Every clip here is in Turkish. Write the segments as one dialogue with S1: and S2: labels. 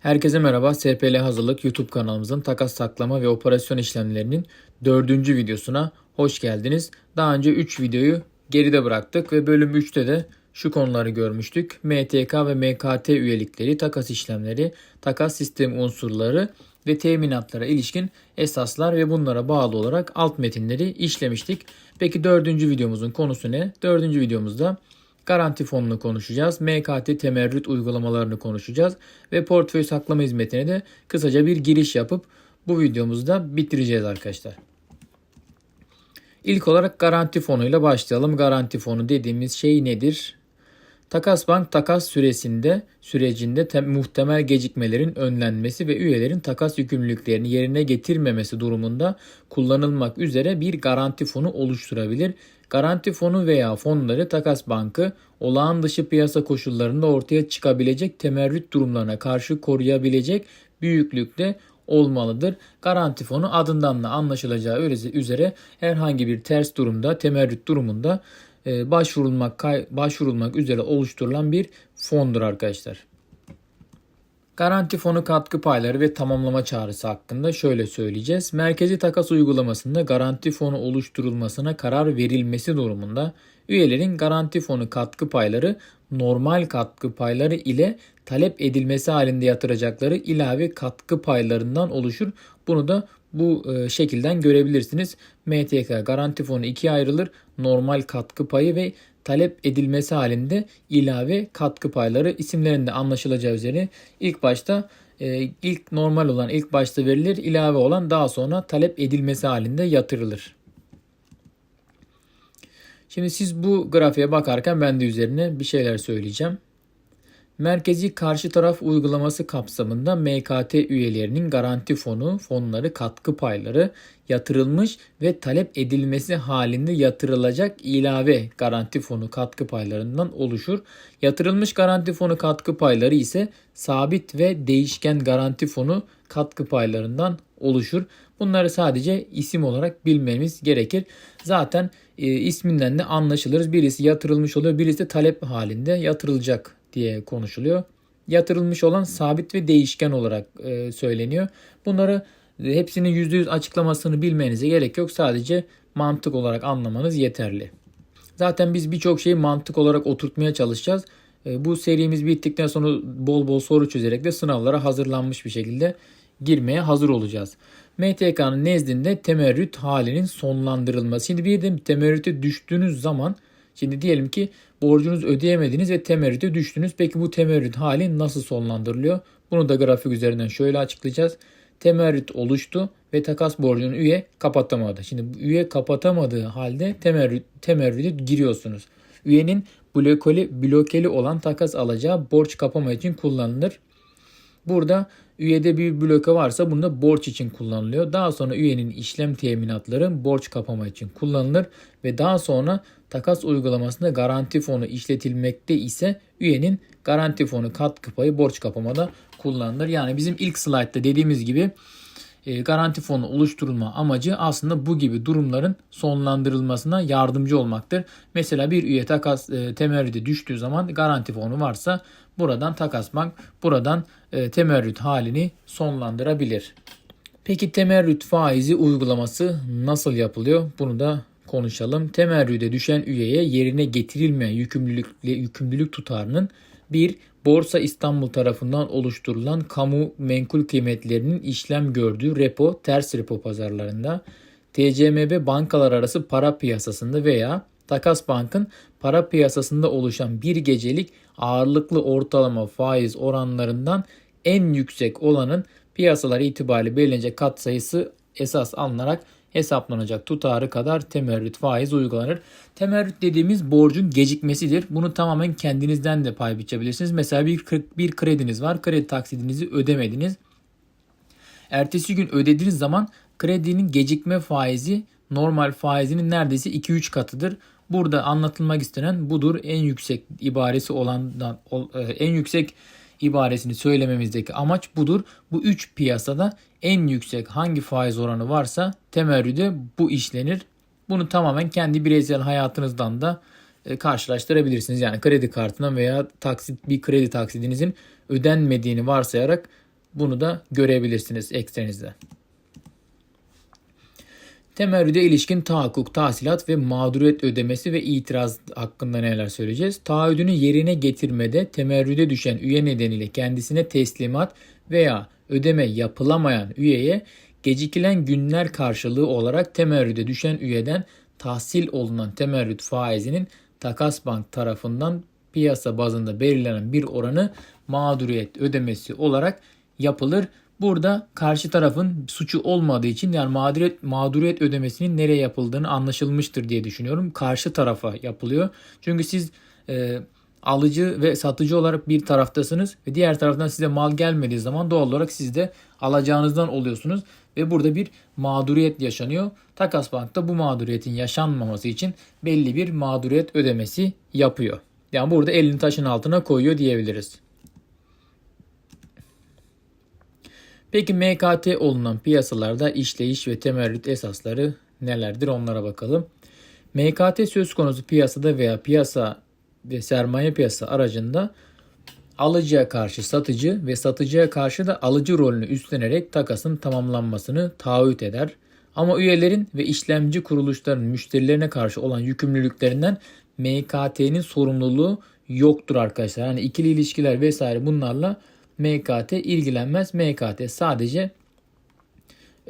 S1: Herkese merhaba. SPL Hazırlık YouTube kanalımızın takas saklama ve operasyon işlemlerinin dördüncü videosuna hoş geldiniz. Daha önce 3 videoyu geride bıraktık ve bölüm 3'te de şu konuları görmüştük. MTK ve MKT üyelikleri, takas işlemleri, takas sistemi unsurları ve teminatlara ilişkin esaslar ve bunlara bağlı olarak alt metinleri işlemiştik. Peki dördüncü videomuzun konusu ne? Dördüncü videomuzda Garanti fonunu konuşacağız. MKT temerrüt uygulamalarını konuşacağız. Ve portföy saklama hizmetine de kısaca bir giriş yapıp bu videomuzu da bitireceğiz arkadaşlar. İlk olarak garanti fonuyla başlayalım. Garanti fonu dediğimiz şey nedir? Takas bank takas süresinde sürecinde te- muhtemel gecikmelerin önlenmesi ve üyelerin takas yükümlülüklerini yerine getirmemesi durumunda kullanılmak üzere bir garanti fonu oluşturabilir. Garanti fonu veya fonları takas bankı olağan dışı piyasa koşullarında ortaya çıkabilecek temerrüt durumlarına karşı koruyabilecek büyüklükte olmalıdır. Garanti fonu adından da anlaşılacağı üzere herhangi bir ters durumda, temerrüt durumunda başvurulmak başvurulmak üzere oluşturulan bir fondur arkadaşlar. Garanti fonu katkı payları ve tamamlama çağrısı hakkında şöyle söyleyeceğiz. Merkezi takas uygulamasında garanti fonu oluşturulmasına karar verilmesi durumunda üyelerin garanti fonu katkı payları normal katkı payları ile talep edilmesi halinde yatıracakları ilave katkı paylarından oluşur. Bunu da bu e, şekilden görebilirsiniz. MTK garanti fonu ikiye ayrılır. Normal katkı payı ve talep edilmesi halinde ilave katkı payları isimlerinde anlaşılacağı üzere ilk başta e, ilk normal olan ilk başta verilir, ilave olan daha sonra talep edilmesi halinde yatırılır. Şimdi siz bu grafiğe bakarken ben de üzerine bir şeyler söyleyeceğim. Merkezi karşı taraf uygulaması kapsamında MKT üyelerinin garanti fonu, fonları, katkı payları yatırılmış ve talep edilmesi halinde yatırılacak ilave garanti fonu katkı paylarından oluşur. Yatırılmış garanti fonu katkı payları ise sabit ve değişken garanti fonu katkı paylarından oluşur. Bunları sadece isim olarak bilmemiz gerekir. Zaten e, isminden de anlaşılır. Birisi yatırılmış oluyor, birisi de talep halinde yatırılacak diye konuşuluyor. Yatırılmış olan sabit ve değişken olarak e, söyleniyor. Bunları e, hepsinin %100 açıklamasını bilmenize gerek yok. Sadece mantık olarak anlamanız yeterli. Zaten biz birçok şeyi mantık olarak oturtmaya çalışacağız. E, bu serimiz bittikten sonra bol bol soru çözerek de sınavlara hazırlanmış bir şekilde girmeye hazır olacağız. MTK'nın nezdinde temerrüt halinin sonlandırılması. Şimdi bir de temerrüte düştüğünüz zaman Şimdi diyelim ki borcunuzu ödeyemediniz ve temerrüte düştünüz. Peki bu temerrüt hali nasıl sonlandırılıyor? Bunu da grafik üzerinden şöyle açıklayacağız. Temerrüt oluştu ve takas borcunu üye kapatamadı. Şimdi üye kapatamadığı halde temerrüt, temerrüte giriyorsunuz. Üyenin blokeli, blokeli olan takas alacağı borç kapama için kullanılır. Burada üyede bir bloke varsa bunda borç için kullanılıyor. Daha sonra üyenin işlem teminatları borç kapama için kullanılır ve daha sonra takas uygulamasında garanti fonu işletilmekte ise üyenin garanti fonu katkı payı borç kapamada kullanılır. Yani bizim ilk slaytta dediğimiz gibi garanti fonu oluşturulma amacı aslında bu gibi durumların sonlandırılmasına yardımcı olmaktır. Mesela bir üye takas e, temerrüde düştüğü zaman garanti fonu varsa buradan takas bank buradan e, temerrüt halini sonlandırabilir. Peki temerrüt faizi uygulaması nasıl yapılıyor? Bunu da konuşalım. Temerrüde düşen üyeye yerine getirilmeyen yükümlülük, yükümlülük tutarının bir Borsa İstanbul tarafından oluşturulan kamu menkul kıymetlerinin işlem gördüğü repo, ters repo pazarlarında, TCMB bankalar arası para piyasasında veya Takas Bank'ın para piyasasında oluşan bir gecelik ağırlıklı ortalama faiz oranlarından en yüksek olanın piyasalar itibariyle belirlenecek kat sayısı esas alınarak hesaplanacak tutarı kadar temerrüt faiz uygulanır. Temerrüt dediğimiz borcun gecikmesidir. Bunu tamamen kendinizden de pay biçebilirsiniz. Mesela bir, bir krediniz var. Kredi taksidinizi ödemediniz. Ertesi gün ödediğiniz zaman kredinin gecikme faizi normal faizinin neredeyse 2-3 katıdır. Burada anlatılmak istenen budur. En yüksek ibaresi olandan e, en yüksek ibaresini söylememizdeki amaç budur. Bu üç piyasada en yüksek hangi faiz oranı varsa temerrüde bu işlenir. Bunu tamamen kendi bireysel hayatınızdan da e, karşılaştırabilirsiniz. Yani kredi kartından veya taksit bir kredi taksidinizin ödenmediğini varsayarak Bunu da görebilirsiniz ekstrenizde. Temerrüde ilişkin tahakkuk, tahsilat ve mağduriyet ödemesi ve itiraz hakkında neler söyleyeceğiz? Taahhüdünü yerine getirmede temerrüde düşen üye nedeniyle kendisine teslimat veya ödeme yapılamayan üyeye gecikilen günler karşılığı olarak temerrüde düşen üyeden tahsil olunan temerrüt faizinin takas bank tarafından piyasa bazında belirlenen bir oranı mağduriyet ödemesi olarak yapılır. Burada karşı tarafın suçu olmadığı için yani mağduriyet, mağduriyet ödemesinin nereye yapıldığını anlaşılmıştır diye düşünüyorum. Karşı tarafa yapılıyor. Çünkü siz e, alıcı ve satıcı olarak bir taraftasınız ve diğer taraftan size mal gelmediği zaman doğal olarak siz de alacağınızdan oluyorsunuz ve burada bir mağduriyet yaşanıyor. Takas Bank da bu mağduriyetin yaşanmaması için belli bir mağduriyet ödemesi yapıyor. Yani burada elini taşın altına koyuyor diyebiliriz. Peki MKT olunan piyasalarda işleyiş ve temerrüt esasları nelerdir onlara bakalım. MKT söz konusu piyasada veya piyasa ve sermaye piyasa aracında alıcıya karşı satıcı ve satıcıya karşı da alıcı rolünü üstlenerek takasın tamamlanmasını taahhüt eder. Ama üyelerin ve işlemci kuruluşların müşterilerine karşı olan yükümlülüklerinden MKT'nin sorumluluğu yoktur arkadaşlar. Hani ikili ilişkiler vesaire bunlarla MKT ilgilenmez. MKT sadece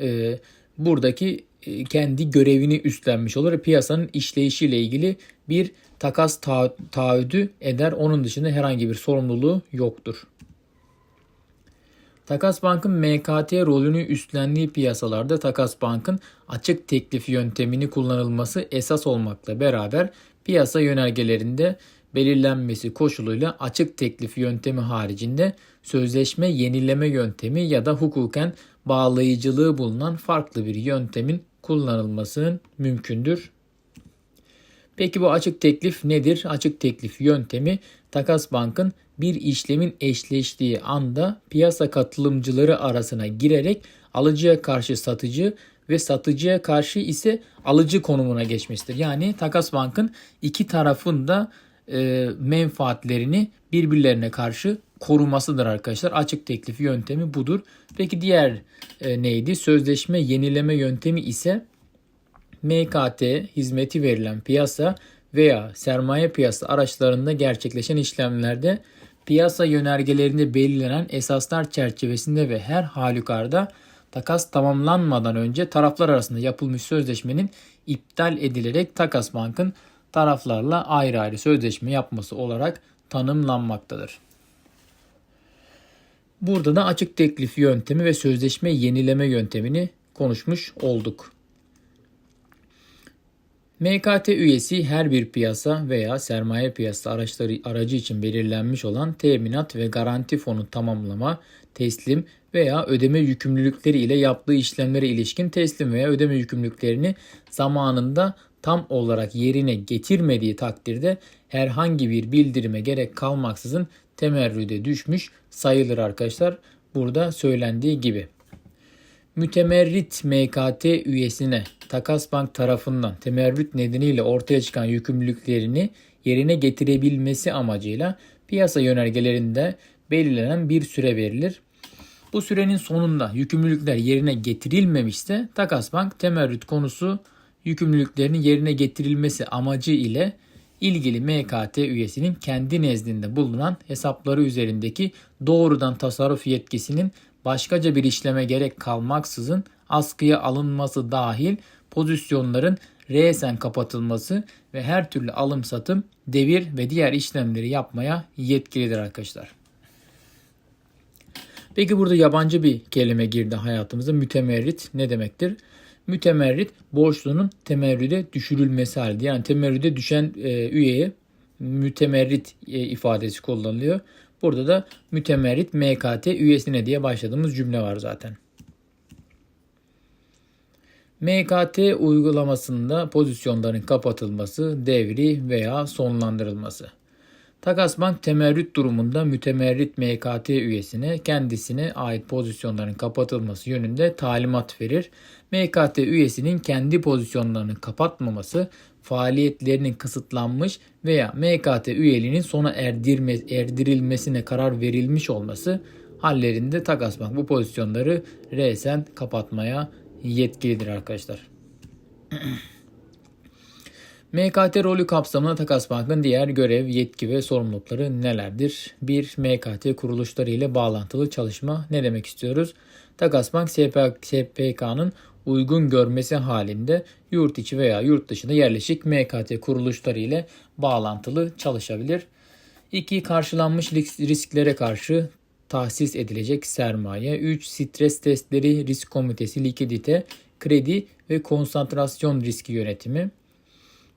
S1: e, buradaki e, kendi görevini üstlenmiş olur. Piyasanın işleyişiyle ilgili bir takas ta- taahhüdü eder. Onun dışında herhangi bir sorumluluğu yoktur. Takas Bank'ın MKT rolünü üstlendiği piyasalarda Takas Bank'ın açık teklif yöntemini kullanılması esas olmakla beraber piyasa yönergelerinde belirlenmesi koşuluyla açık teklif yöntemi haricinde sözleşme yenileme yöntemi ya da hukuken bağlayıcılığı bulunan farklı bir yöntemin kullanılmasının mümkündür. Peki bu açık teklif nedir? Açık teklif yöntemi Takas Bank'ın bir işlemin eşleştiği anda piyasa katılımcıları arasına girerek alıcıya karşı satıcı ve satıcıya karşı ise alıcı konumuna geçmesidir. Yani Takas Bank'ın iki tarafında e, menfaatlerini birbirlerine karşı korumasıdır arkadaşlar. Açık teklif yöntemi budur. Peki diğer e, neydi? Sözleşme yenileme yöntemi ise MKT hizmeti verilen piyasa veya sermaye piyasa araçlarında gerçekleşen işlemlerde piyasa yönergelerinde belirlenen esaslar çerçevesinde ve her halükarda takas tamamlanmadan önce taraflar arasında yapılmış sözleşmenin iptal edilerek Takas Bank'ın taraflarla ayrı ayrı sözleşme yapması olarak tanımlanmaktadır. Burada da açık teklif yöntemi ve sözleşme yenileme yöntemini konuşmuş olduk. MKT üyesi her bir piyasa veya sermaye piyasası araçları aracı için belirlenmiş olan teminat ve garanti fonu tamamlama, teslim veya ödeme yükümlülükleri ile yaptığı işlemlere ilişkin teslim veya ödeme yükümlülüklerini zamanında tam olarak yerine getirmediği takdirde herhangi bir bildirime gerek kalmaksızın temerrüde düşmüş sayılır arkadaşlar. Burada söylendiği gibi. Mütemerrit MKT üyesine Takas Bank tarafından temerrüt nedeniyle ortaya çıkan yükümlülüklerini yerine getirebilmesi amacıyla piyasa yönergelerinde belirlenen bir süre verilir. Bu sürenin sonunda yükümlülükler yerine getirilmemişse Takas Bank temerrüt konusu yükümlülüklerinin yerine getirilmesi amacı ile ilgili MKT üyesinin kendi nezdinde bulunan hesapları üzerindeki doğrudan tasarruf yetkisinin başkaca bir işleme gerek kalmaksızın askıya alınması dahil pozisyonların resen kapatılması ve her türlü alım satım, devir ve diğer işlemleri yapmaya yetkilidir arkadaşlar. Peki burada yabancı bir kelime girdi hayatımıza. Mütemerrit ne demektir? Mütemerrit borçlunun temerrüde düşürülmesi halinde. Yani temerrüde düşen e, üyeye mütemerrit e, ifadesi kullanılıyor. Burada da mütemerrit MKT üyesine diye başladığımız cümle var zaten. MKT uygulamasında pozisyonların kapatılması, devri veya sonlandırılması. Takas Bank temerrüt durumunda mütemerrit MKT üyesine kendisine ait pozisyonların kapatılması yönünde talimat verir. MKT üyesinin kendi pozisyonlarını kapatmaması, faaliyetlerinin kısıtlanmış veya MKT üyeliğinin sona erdirme, erdirilmesine karar verilmiş olması hallerinde Takas Bank bu pozisyonları resen kapatmaya yetkilidir arkadaşlar. MKT rolü kapsamında Takas Bank'ın diğer görev, yetki ve sorumlulukları nelerdir? 1. MKT kuruluşları ile bağlantılı çalışma ne demek istiyoruz? Takas Bank SPK'nın uygun görmesi halinde yurt içi veya yurt dışında yerleşik MKT kuruluşları ile bağlantılı çalışabilir. 2. Karşılanmış risklere karşı tahsis edilecek sermaye. 3. Stres testleri, risk komitesi, likidite, kredi ve konsantrasyon riski yönetimi.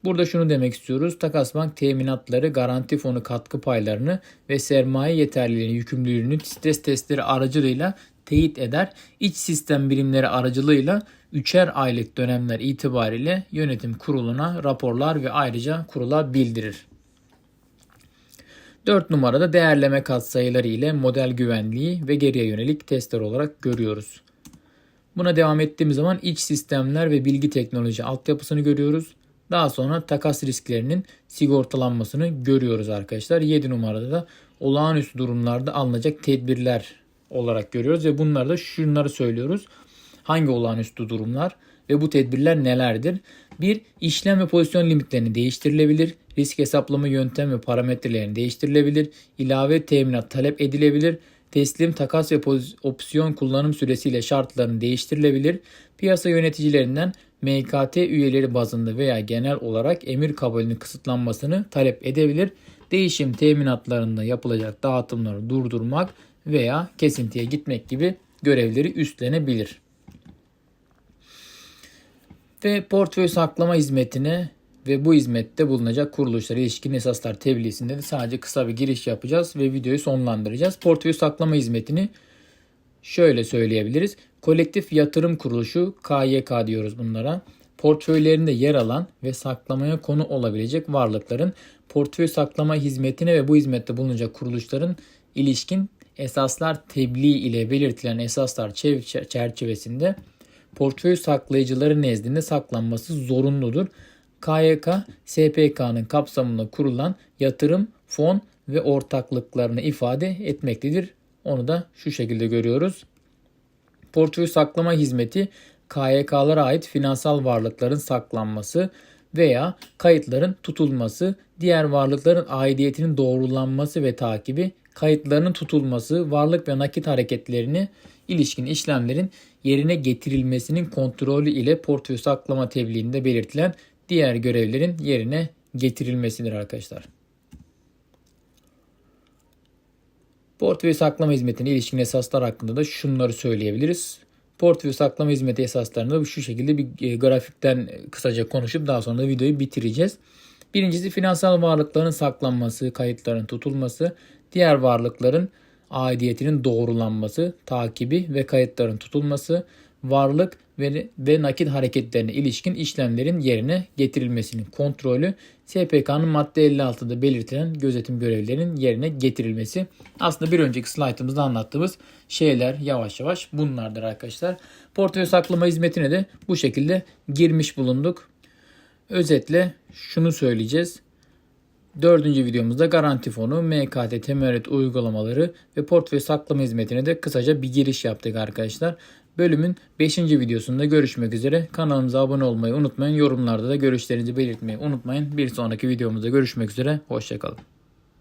S1: Burada şunu demek istiyoruz. Takas Bank teminatları, garanti fonu katkı paylarını ve sermaye yeterliliğini, yükümlülüğünü stres testleri aracılığıyla teyit eder. İç sistem birimleri aracılığıyla üçer aylık dönemler itibariyle yönetim kuruluna raporlar ve ayrıca kurula bildirir. 4 numarada değerleme katsayıları ile model güvenliği ve geriye yönelik testler olarak görüyoruz. Buna devam ettiğimiz zaman iç sistemler ve bilgi teknoloji altyapısını görüyoruz. Daha sonra takas risklerinin sigortalanmasını görüyoruz arkadaşlar. 7 numarada da olağanüstü durumlarda alınacak tedbirler olarak görüyoruz ve bunlarda şunları söylüyoruz. Hangi olağanüstü durumlar ve bu tedbirler nelerdir? 1. İşlem ve pozisyon limitlerini değiştirilebilir. Risk hesaplama yöntem ve parametrelerini değiştirilebilir. İlave teminat talep edilebilir. Teslim, takas ve opsiyon kullanım süresiyle şartlarını değiştirilebilir. Piyasa yöneticilerinden MKT üyeleri bazında veya genel olarak emir kabulünün kısıtlanmasını talep edebilir. Değişim teminatlarında yapılacak dağıtımları durdurmak veya kesintiye gitmek gibi görevleri üstlenebilir. Ve portföy saklama hizmetine ve bu hizmette bulunacak kuruluşlara ilişkin esaslar tebliğsinde de sadece kısa bir giriş yapacağız ve videoyu sonlandıracağız. Portföy saklama hizmetini şöyle söyleyebiliriz. Kolektif yatırım kuruluşu KYK diyoruz bunlara. Portföylerinde yer alan ve saklamaya konu olabilecek varlıkların portföy saklama hizmetine ve bu hizmette bulunacak kuruluşların ilişkin esaslar tebliğ ile belirtilen esaslar çerçevesinde portföy saklayıcıları nezdinde saklanması zorunludur. KYK, SPK'nın kapsamında kurulan yatırım, fon ve ortaklıklarını ifade etmektedir. Onu da şu şekilde görüyoruz. Portföy saklama hizmeti KYK'lara ait finansal varlıkların saklanması veya kayıtların tutulması, diğer varlıkların aidiyetinin doğrulanması ve takibi, kayıtlarının tutulması, varlık ve nakit hareketlerini ilişkin işlemlerin yerine getirilmesinin kontrolü ile portföy saklama tebliğinde belirtilen diğer görevlerin yerine getirilmesidir arkadaşlar. Portföy saklama hizmetine ilişkin esaslar hakkında da şunları söyleyebiliriz. Portföy saklama hizmeti esaslarını şu şekilde bir e, grafikten kısaca konuşup daha sonra da videoyu bitireceğiz. Birincisi finansal varlıkların saklanması, kayıtların tutulması, diğer varlıkların aidiyetinin doğrulanması, takibi ve kayıtların tutulması, varlık ve, ve nakit hareketlerine ilişkin işlemlerin yerine getirilmesinin kontrolü SPK'nın madde 56'da belirtilen gözetim görevlerinin yerine getirilmesi. Aslında bir önceki slaytımızda anlattığımız şeyler yavaş yavaş bunlardır arkadaşlar. Portföy saklama hizmetine de bu şekilde girmiş bulunduk. Özetle şunu söyleyeceğiz. Dördüncü videomuzda garanti fonu, MKT temerrüt uygulamaları ve portföy saklama hizmetine de kısaca bir giriş yaptık arkadaşlar. Bölümün 5. videosunda görüşmek üzere. Kanalımıza abone olmayı unutmayın. Yorumlarda da görüşlerinizi belirtmeyi unutmayın. Bir sonraki videomuzda görüşmek üzere. Hoşçakalın.